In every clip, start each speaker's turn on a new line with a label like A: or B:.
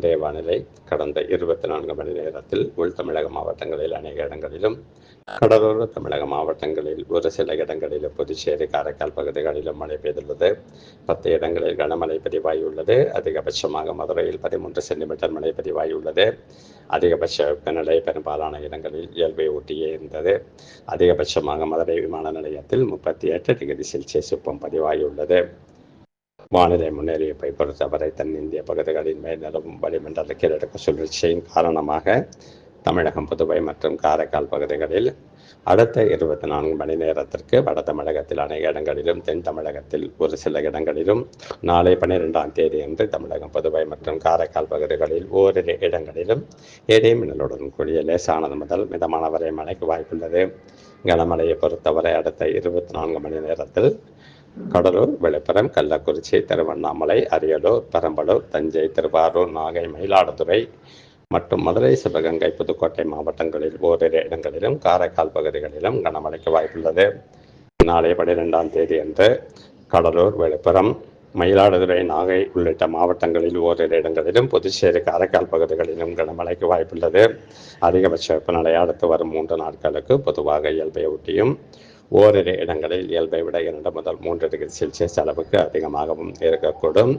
A: இன்றைய வானிலை கடந்த இருபத்தி நான்கு மணி நேரத்தில் உள் தமிழக மாவட்டங்களில் அநேக இடங்களிலும் கடலோர தமிழக மாவட்டங்களில் ஒரு சில இடங்களிலும் புதுச்சேரி காரைக்கால் பகுதிகளிலும் மழை பெய்துள்ளது பத்து இடங்களில் கனமழை பதிவாகியுள்ளது அதிகபட்சமாக மதுரையில் பதிமூன்று சென்டிமீட்டர் மழை பதிவாகியுள்ளது அதிகபட்ச வெப்பநிலை பெரும்பாலான இடங்களில் இயல்பை ஒட்டியே இருந்தது அதிகபட்சமாக மதுரை விமான நிலையத்தில் முப்பத்தி எட்டு டிகிரி செல்சியஸ் வெப்பம் பதிவாகியுள்ளது வானிலை முன்னேறிய பொறுத்தவரை வரை தென்னிந்திய பகுதிகளின் மேல் நிலவும் வளிமண்டல கிழக்கு சுழற்சியின் காரணமாக தமிழகம் புதுவை மற்றும் காரைக்கால் பகுதிகளில் அடுத்த இருபத்தி நான்கு மணி நேரத்திற்கு வட தமிழகத்தில் அநேக இடங்களிலும் தென் தமிழகத்தில் ஒரு சில இடங்களிலும் நாளை பன்னிரெண்டாம் தேதி அன்று தமிழகம் புதுவை மற்றும் காரைக்கால் பகுதிகளில் ஓரிரு இடங்களிலும் மின்னலுடன் கூடிய லேசானது முதல் மிதமானவரை மழைக்கு வாய்ப்புள்ளது கனமழையை பொறுத்தவரை அடுத்த இருபத்தி நான்கு மணி நேரத்தில் கடலூர் விழுப்புரம் கள்ளக்குறிச்சி திருவண்ணாமலை அரியலூர் பெரம்பலூர் தஞ்சை திருவாரூர் நாகை மயிலாடுதுறை மற்றும் மதுரை சிவகங்கை புதுக்கோட்டை மாவட்டங்களில் ஓரிரு இடங்களிலும் காரைக்கால் பகுதிகளிலும் கனமழைக்கு வாய்ப்புள்ளது நாளை பனிரெண்டாம் தேதி அன்று கடலூர் விழுப்புரம் மயிலாடுதுறை நாகை உள்ளிட்ட மாவட்டங்களில் ஓரிரு இடங்களிலும் புதுச்சேரி காரைக்கால் பகுதிகளிலும் கனமழைக்கு வாய்ப்புள்ளது அதிகபட்ச வெப்பநிலையை அடுத்து வரும் மூன்று நாட்களுக்கு பொதுவாக இயல்பை ஒட்டியும் ஓரிரு இடங்களில் இயல்பை விட இரண்டு முதல் மூன்று டிகிரி செல்சியஸ் அளவுக்கு அதிகமாகவும் இருக்கக்கூடும்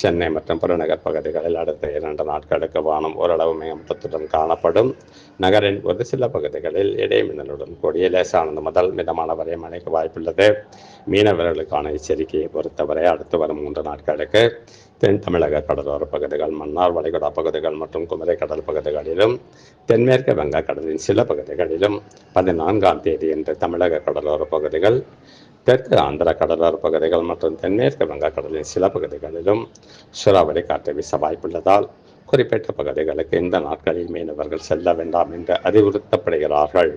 A: சென்னை மற்றும் புறநகர் பகுதிகளில் அடுத்த இரண்டு நாட்களுக்கு வானம் ஓரளவு மேம்பட்டத்துடன் காணப்படும் நகரின் ஒரு சில பகுதிகளில் இடைமின்னலுடன் கூடிய லேசானது முதல் மிதமான வரை மழைக்கு வாய்ப்புள்ளது மீனவர்களுக்கான எச்சரிக்கையை பொறுத்தவரை அடுத்து வரும் மூன்று நாட்களுக்கு தென் தமிழக கடலோர பகுதிகள் மன்னார் வளைகுடா பகுதிகள் மற்றும் குமரி கடல் பகுதிகளிலும் தென்மேற்கு வங்கக்கடலின் சில பகுதிகளிலும் பதினான்காம் தேதி என்று தமிழக கடலோர பகுதிகள் தெற்கு ஆந்திர கடலோர பகுதிகள் மற்றும் தென்மேற்கு வங்கக்கடலின் சில பகுதிகளிலும் சூறாவளி காற்று வீச வாய்ப்புள்ளதால் குறிப்பிட்ட பகுதிகளுக்கு இந்த நாட்களில் மீனவர்கள் செல்ல வேண்டாம் என்று அறிவுறுத்தப்படுகிறார்கள்